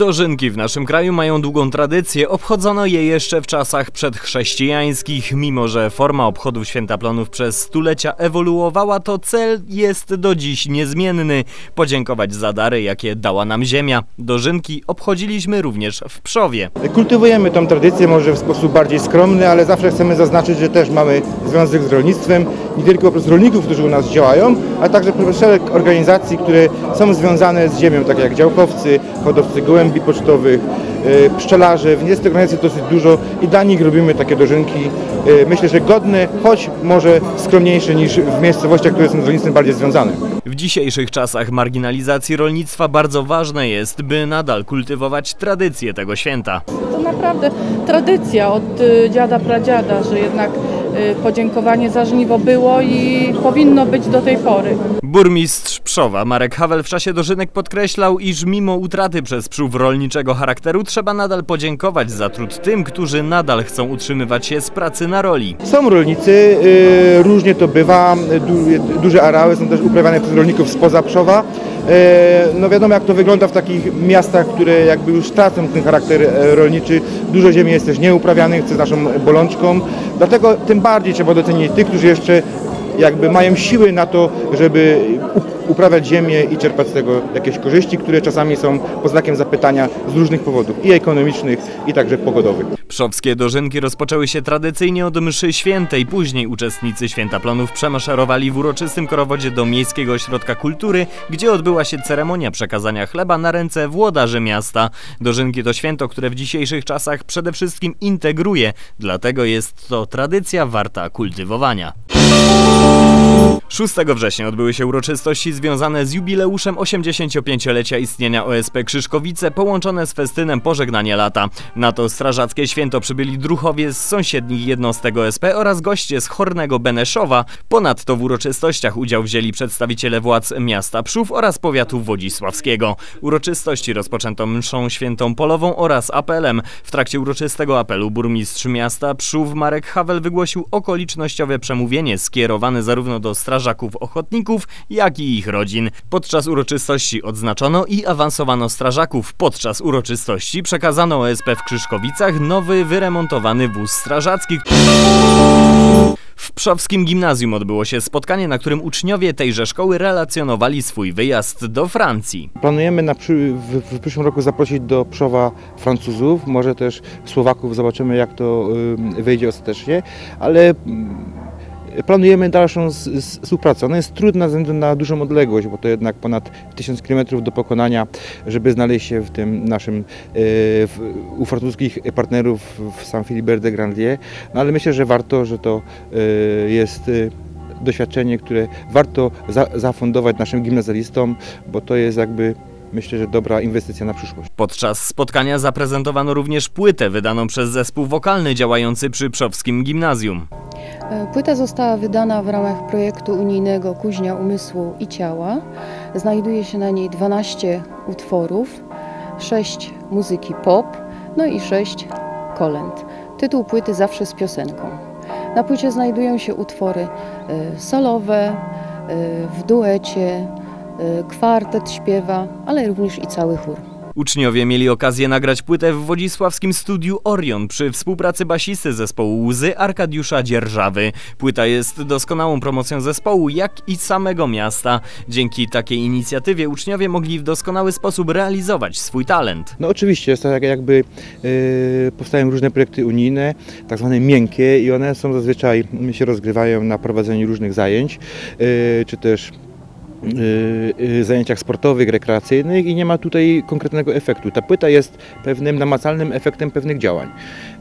Dożynki w naszym kraju mają długą tradycję, obchodzono je jeszcze w czasach przedchrześcijańskich. Mimo, że forma obchodów Święta Plonów przez stulecia ewoluowała, to cel jest do dziś niezmienny. Podziękować za dary, jakie dała nam ziemia. Dożynki obchodziliśmy również w Przowie. Kultywujemy tą tradycję może w sposób bardziej skromny, ale zawsze chcemy zaznaczyć, że też mamy związek z rolnictwem. Nie tylko poprzez rolników, którzy u nas działają, ale także poprzez szereg organizacji, które są związane z ziemią, takie jak działkowcy, hodowcy gołębi pocztowych, e, pszczelarze. Jest tych organizacji dosyć dużo i dla nich robimy takie dożynki. e, Myślę, że godne, choć może skromniejsze niż w miejscowościach, które są z rolnictwem bardziej związane. W dzisiejszych czasach marginalizacji rolnictwa bardzo ważne jest, by nadal kultywować tradycję tego święta. To naprawdę tradycja od y, dziada pradziada, że jednak y, podziękowanie za żniwo było i powinno być do tej pory. Burmistrz Pszowa Marek Hawel w czasie dożynek podkreślał, iż mimo utraty przez Przów rolniczego charakteru trzeba nadal podziękować za trud tym, którzy nadal chcą utrzymywać się z pracy na roli. Są rolnicy, y, różnie to bywa, du, duże arały są też uprawiane przez rolników spoza Pszowa. E, No wiadomo jak to wygląda w takich miastach, które jakby już tracą ten charakter e, rolniczy. Dużo ziemi jest też nieuprawianych, co jest naszą bolączką. Dlatego tym bardziej trzeba docenić tych, którzy jeszcze jakby mają siły na to, żeby uprawiać ziemię i czerpać z tego jakieś korzyści, które czasami są pod znakiem zapytania z różnych powodów, i ekonomicznych, i także pogodowych. Pszowskie dożynki rozpoczęły się tradycyjnie od mszy świętej. Później uczestnicy Święta Plonów przemaszerowali w uroczystym korowodzie do Miejskiego Ośrodka Kultury, gdzie odbyła się ceremonia przekazania chleba na ręce włodarzy miasta. Dożynki to święto, które w dzisiejszych czasach przede wszystkim integruje, dlatego jest to tradycja warta kultywowania. 6 września odbyły się uroczystości związane z jubileuszem 85-lecia istnienia OSP Krzyżkowice, połączone z festynem pożegnania lata. Na to strażackie święto przybyli druchowie z sąsiednich jednostek OSP oraz goście z Hornego Beneszowa. Ponadto w uroczystościach udział wzięli przedstawiciele władz miasta Przów oraz powiatu wodzisławskiego. Uroczystości rozpoczęto mszą świętą polową oraz apelem. W trakcie uroczystego apelu burmistrz miasta Przów Marek Hawel wygłosił okolicznościowe przemówienie skierowane zarówno do strażaków ochotników, jak i ich rodzin. Podczas uroczystości odznaczono i awansowano strażaków. Podczas uroczystości przekazano OSP w Krzyżkowicach nowy, wyremontowany wóz strażacki. W Pszowskim Gimnazjum odbyło się spotkanie, na którym uczniowie tejże szkoły relacjonowali swój wyjazd do Francji. Planujemy na w, w przyszłym roku zaprosić do Przowa Francuzów, może też Słowaków, zobaczymy jak to y, wyjdzie ostatecznie, ale planujemy dalszą współpracę. Ona jest trudna ze względu na dużą odległość, bo to jednak ponad 1000 km do pokonania, żeby znaleźć się w tym naszym, y, w, u francuskich partnerów w Saint-Philibert de Grandier, no ale myślę, że warto, że to y, jest y, doświadczenie, które warto za, zafundować naszym gimnazjalistom, bo to jest jakby myślę, że dobra inwestycja na przyszłość. Podczas spotkania zaprezentowano również płytę wydaną przez zespół wokalny działający przy Pszowskim Gimnazjum. E, Płyta została wydana w ramach projektu unijnego Kuźnia Umysłu i Ciała. Znajduje się na niej 12 utworów, 6 muzyki pop, no i 6 kolęd. Tytuł płyty zawsze z piosenką. Na płycie znajdują się utwory e, solowe, e, w duecie, kwartet śpiewa, ale również i cały chór. Uczniowie mieli okazję nagrać płytę w wodzisławskim studiu Orion przy współpracy basisty zespołu Łzy Arkadiusza Dzierżawy. Płyta jest doskonałą promocją zespołu, jak i samego miasta. Dzięki takiej inicjatywie uczniowie mogli w doskonały sposób realizować swój talent. No oczywiście, jest to jak, jakby e, powstają różne projekty unijne, tak zwane miękkie i one są zazwyczaj, się rozgrywają na prowadzeniu różnych zajęć, e, czy też zajęciach sportowych, rekreacyjnych i nie ma tutaj konkretnego efektu. Ta płyta jest pewnym namacalnym efektem pewnych działań.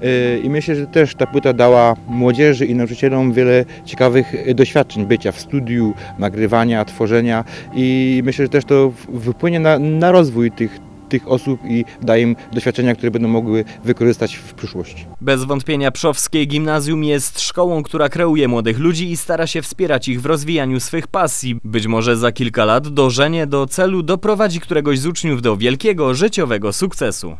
E, I myślę, że też ta płyta dała młodzieży i nauczycielom wiele ciekawych doświadczeń bycia w studiu, nagrywania, tworzenia i myślę, że też to w- wypłynie na, na rozwój tych, tych osób i daje im doświadczenia, które będą mogły wykorzystać w przyszłości. Bez wątpienia Pszowskie Gimnazjum jest szkołą, która kreuje młodych ludzi i stara się wspierać ich w rozwijaniu swych pasji. Być może za kilka lat dążenie do celu doprowadzi któregoś z uczniów do wielkiego życiowego sukcesu.